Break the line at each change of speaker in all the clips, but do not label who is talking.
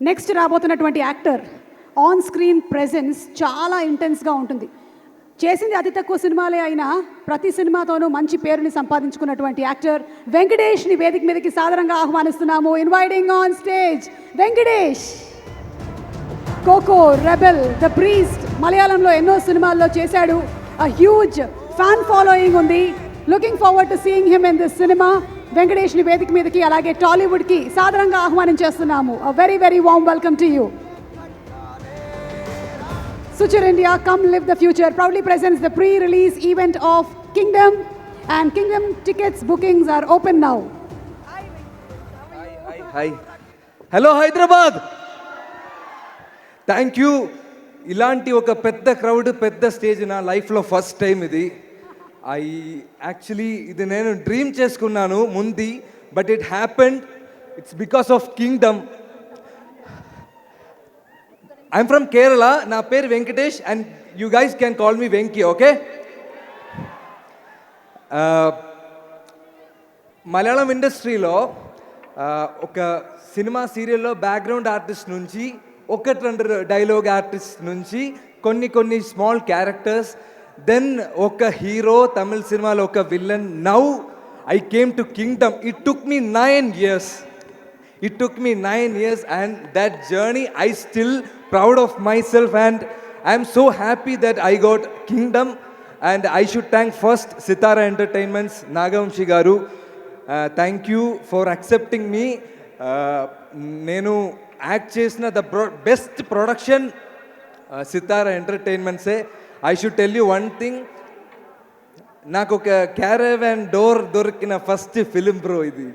Next రాబోతున్నటువంటి actor on screen presence చాలా ఇంటెన్స్గా ఉంటుంది. చేసింది అతి తక్కువ సినిమాలే అయినా ప్రతి సినిమాతోనూ మంచి పేరుని సంపాదించుకున్నటువంటి యాక్టర్ వెంకటేష్ని వేదిక మీదకి సాధారణంగా ఆహ్వానిస్తున్నాము. Inviting on stage Venkatesh! Cocoa rebel the priest మలయాళంలో ఎన్నో సినిమాల్లో చేశాడు. అ హ్యూజ్ ఫ్యాన్ ఫాలోయింగ్ ఉంది. Looking forward to seeing him in this cinema వెంకటేష్ని వేదిక మీదకి అలాగే టాలీవుడ్కి సాధారణంగా ఆహ్వానం చేస్తున్నాము. Very very warm welcome to you సుచర్ India come live the future proudly presents the pre release event of Kingdom and Kingdom tickets bookings are open
now hi hello Hyderabad thank you ఇలాంటి ఒక పెద్ద crowd పెద్ద stage నా లైఫ్లో first time ఇది. I actually ఇది నేను dream చేసుకున్నాను ముందు but it happened it's because of Kingdom I'm from Kerala నా పేరు Venkatesh and you guys can call me Venky okay Malayalam ఇండస్ట్రీలో ఒక సినిమా సీరియల్లో బ్యాక్గ్రౌండ్ ఆర్టిస్ట్ నుంచి ఒకటి రెండు డైలాగ్ ఆర్టిస్ట్ నుంచి కొన్ని కొన్ని స్మాల్ క్యారెక్టర్స్ దెన్ ఒక హీరో తమిళ సినిమాలో ఒక villain now I came to Kingdom it took me nine years it took me nine years and that journey I still proud of myself and I'm so happy that I got Kingdom and I should thank first Sithara Entertainments Nagavamsi garu thank you for accepting me నేను act చేసిన the best production Sitara ఎంటర్టైన్మెంట్సే I should tell you one thing నాకు ఒక caravan door దొరికిన first film bro ఇది.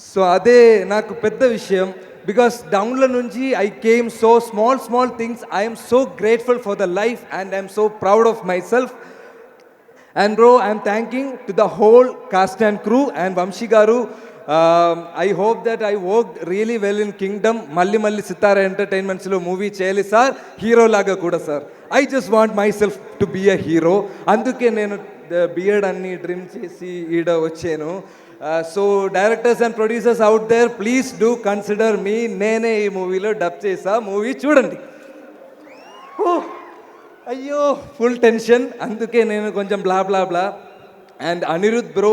So అదే నాకు పెద్ద విషయం. బికాస్ డౌన్లో నుంచి I came so small small things I'm so grateful for the life and I'm so proud of myself and bro I'm thanking to the whole cast and crew and Vamshi garu I hope that I work really well in Kingdom మళ్ళీ మళ్ళీ సితార ఎంటర్టైన్మెంట్స్లో movie చేయాలి sir hero లాగా కూడా sir I just want myself to be a hero అందుకే నేను beard అన్ని trim చేసి ఈడ వచ్చాను. So directors and producers out there please do consider me నేనే ఈ మూవీలో డబ్ చేసా. మూవీ చూడండి. ఓ, అయ్యో ఫుల్ టెన్షన్ అందుకే నేను కొంచెం blah blah blah and Anirudh bro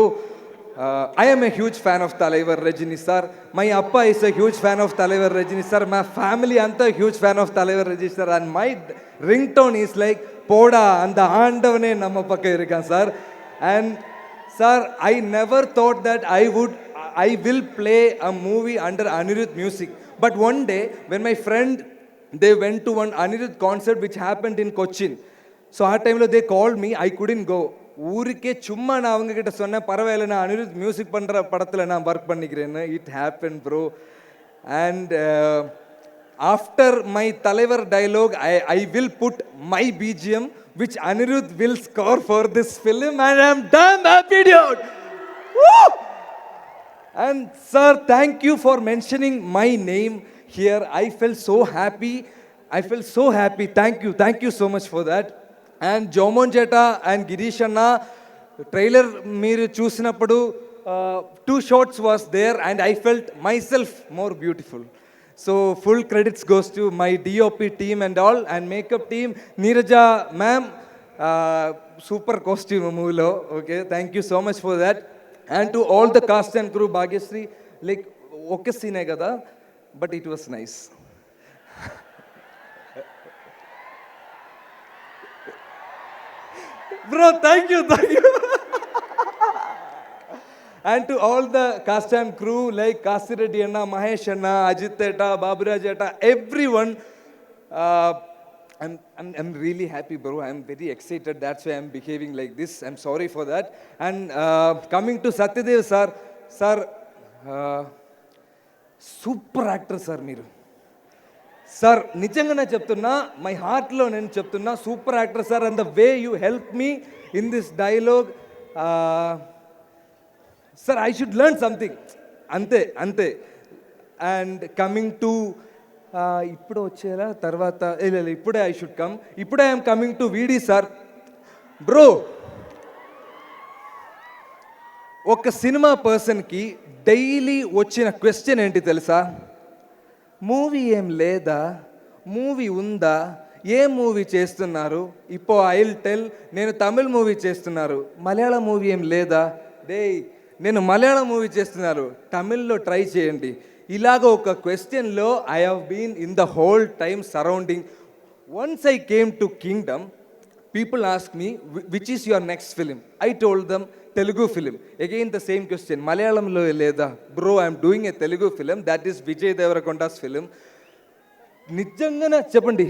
Uh, I am a huge fan of Talaivar Rajini sir. My appa is a huge fan of Talaivar Rajini sir. My family is a huge fan of Talaivar Rajini sir. And my ringtone is like Poda and the hand of Andavane Namapaka sir. And sir, I never thought that I would, I will play a movie under Anirudh music. But one day, when my friend, they went to one Anirudh concert which happened in Cochin. So, at time they called me, I couldn't go. ஊருக்கே சும்மா நான் அவங்க கிட்ட சொன்னேன் பரவாயில்ல நான் Anirudh music பண்ணுற படத்தில் நான் ஒர்க் பண்ணிக்கிறேன்னு. It happen bro and after my தலைவர் dialogue I I will put my BGM which Anirudh will score for this film and I'm damn happy dude sir sir, thank for mentioning my name name I felt felt I felt I felt so thank you Thank so much you and Jomon జేట and Girish అన్న trailer మీరు చూసినప్పుడు two shorts was there and I felt myself more beautiful so full credits goes to my DOP team and all and makeup team Neeraja ma'am super costume మూవీలో okay thank you so much for that and to all the cast and crew Bhagyashree like ఒకే సీనే కదా but it was nice Bro, thank you, thank you. and to all the cast and crew like Kasireddy Anna, Mahesh Anna, Ajit Teta, Baburaj Teta, everyone. Uh, I'm, I'm, I'm really happy, bro. I'm very excited. That's why I'm behaving like this. I'm sorry for that. And uh, coming to Satyadev, sir. Sir, uh, super actor, sir, Miru. Sir నిజంగానే చెప్తున్నా my హార్ట్లో నేను చెప్తున్నా super actor sir and the way you help me in this dialogue sir I should learn something అంతే అంతే. And coming to ఇప్పుడు వచ్చేలా తర్వాత లేదు, ఇప్పుడే ఐ షుడ్ కమ్ ఇప్పుడే ఐఎమ్ కమింగ్ టు వీడి సార్. బ్రో ఒక సినిమా పర్సన్కి డైలీ వచ్చిన క్వశ్చన్ ఏంటి తెలుసా? మూవీ ఏం లేదా? మూవీ ఉందా? ఏ మూవీ చేస్తున్నారు? ఇప్పో ఐల్ టెల్ నేను తమిళ్ మూవీ చేస్తున్నారు. మలయాళం మూవీ ఏం లేదా? డే నేను మలయాళం మూవీ చేస్తున్నారు. తమిళ్ళో ట్రై చేయండి. ఇలాగ ఒక క్వశ్చన్లో I have been in the whole time surrounding once I came to kingdom people ask me which is your next film I told them Telugu film again the same question మలయాళంలో లేదా bro I'm doing a Telugu film that is Vijay Deverakonda's film నిజంగానే చెప్పండి.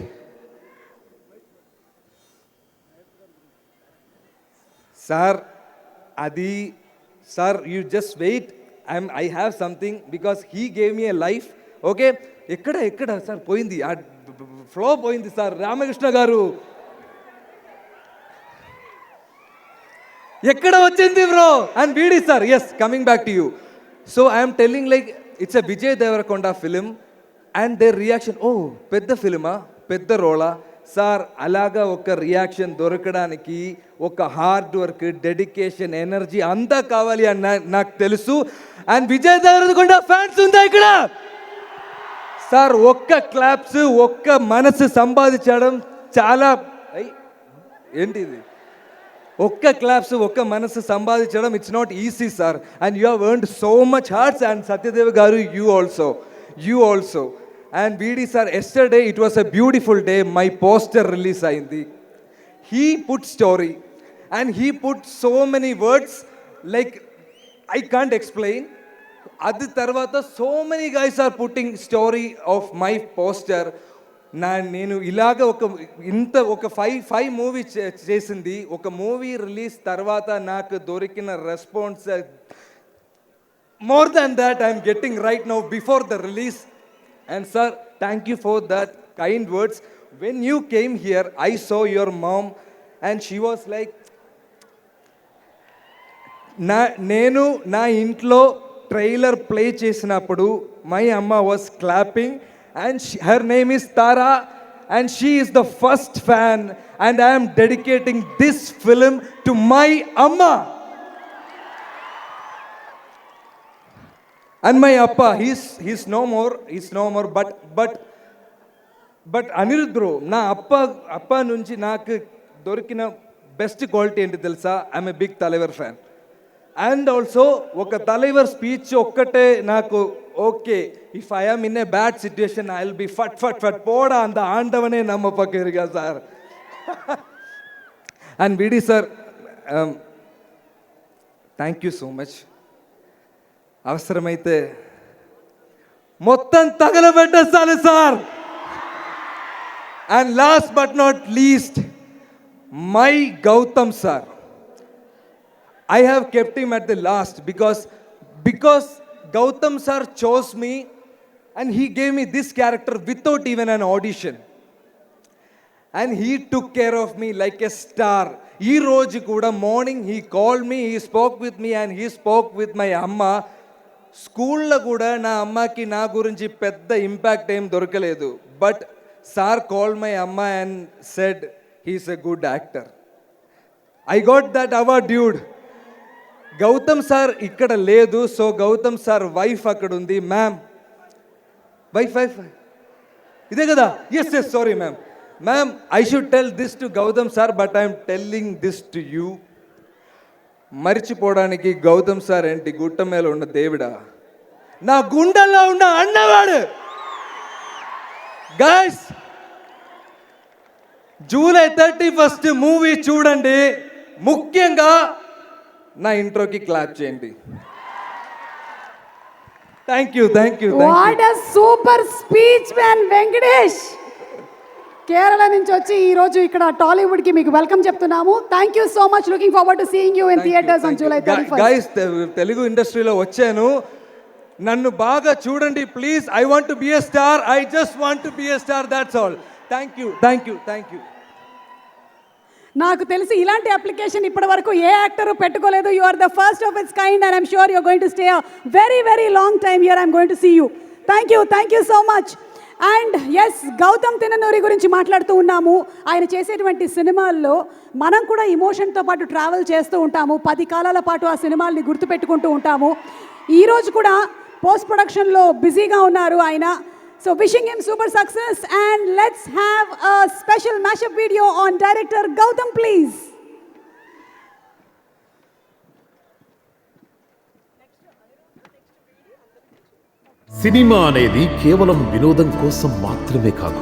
Sir అది sir you just wait I'm I have something because he gave me a life okay ఎక్కడ ఎక్కడ? Sir పోయింది. ఆ flow పోయింది సార్. రామకృష్ణ గారు. ఎక్కడ వచ్చింది bro and VD sir as coming back to you so I'm telling like it's a Vijay Deverakonda film and their reaction ఓ పెద్ద ఫిలిమా పెద్ద రోలా సార్ అలాగా ఒక రియాక్షన్ దొరకడానికి ఒక హార్డ్ వర్క్ డెడికేషన్ ఎనర్జీ అంతా కావాలి అని నాకు తెలుసు. అండ్ విజయ్ దేవరకొండ ఫ్యాన్స్ ఉందా ఇక్కడ? సార్ ఒక్క క్లాప్స్ ఒక్క మనసు సంపాదించడం చాలా ఐ, ఏంటి ఇది ఒక్క క్లాప్స్ ఒక్క మనసు సంపాదించడం it's not easy sir and you have earned so much hearts and Satyadev garu you also you also and VD sir yesterday it was a beautiful day my poster release అయింది. He put story and he put so many words like I can't explain అది తర్వాత so many guys are putting story of my poster నా నేను ఇలాగ ఒక ఇంత ఒక five five movie చేసింది. ఒక మూవీ రిలీజ్ తర్వాత నాకు దొరికిన response more than that I'm getting right now before the release and sir thank you for that kind words when you came here I saw your mom and she was like నా నేను నా ఇంట్లో trailer play చేసినప్పుడు my amma was clapping and her name is Tara and she is the first fan and I'm dedicating this film to my amma and my appa he's he's no more he's no more but but but Anirudh bro నా అప్ప అప్ప నుంచి నాకు దొరికిన best quality ఏంటి తెలుసా? I'm a big Thalaivar fan and also ఒక Thalaivar speech ఒక్కటే నాకు okay if I am in a bad situation I will be ఫట్ ఫట్ ఫట్ పోడా అంత ఆండవనే నమ్మ పక్కరిగా sir and VD sir thank you so much అవసరమైతే మొత్తం తగలబెట్టేస్తాను sir and last but not least my Gautam sir I have kept him at the last because because Gautam sir chose me and he gave me this character without even an audition. And he took care of me like a star. ఈ రోజు కూడా morning he call me he spoke with me and he spoke with my amma స్కూల్లో కూడా నా అమ్మకి నా గురించి పెద్ద ఇంపాక్ట్ ఏం దొరకలేదు but sir call my amma and said he's a good actor I got that award dude Gautam sir ఇక్కడ లేదు సో గౌతమ్ సార్ వైఫ్ అక్కడ ఉంది మ్యామ్ వైఫ్ వైఫ్ ఇదే కదా? Yes yes sorry ma'am ma'am I should tell this to Gautam sir but I'm telling this to you మర్చిపోవడానికి Gautam sir ఏంటి? గుట్ట మీద ఉన్న దేవుడా? నా గుండెల్లో ఉన్న అన్నవాడు! Guys July thirty first movie చూడండి. ముఖ్యంగా నా ఇంట్రోకి క్లాప్ చేయండి. Thank you thank you
what a super speech man Venkatesh Kerala నుంచి వచ్చి ఈ రోజు ఇక్కడ టాలీవుడ్కి మీకు వెల్కమ్ చెప్తున్నాము. Thank you so much looking forward to seeing you in theatres on July
guys Telugu ఇండస్ట్రీలో వచ్చాను. నన్ను బాగా చూడండి please I want to be a star I just want to be a star that's all thank you thank you thank you
నాకు తెలిసి ఇలాంటి application ఇప్పటి వరకు ఏ యాక్టర్ పెట్టుకోలేదు. You are the first of its kind and I'm sure you're going to stay very very long time you're I'm going to see you thank you thank you so much and yes Gautam Tinnanuri గురించి మాట్లాడుతూ ఉన్నాము. ఆయన చేసేటువంటి సినిమాల్లో మనం కూడా ఇమోషన్తో పాటు travel చేస్తూ ఉంటాము. పది కాలాల పాటు ఆ సినిమాల్ని గుర్తుపెట్టుకుంటూ ఉంటాము. ఈరోజు కూడా పోస్ట్ ప్రొడక్షన్లో బిజీగా ఉన్నారు ఆయన. So wishing him super success and let's have a special mashup video on director Gautam, please.
సినిమా అనేది కేవలం వినోదం కోసం మాత్రమే కాకుండా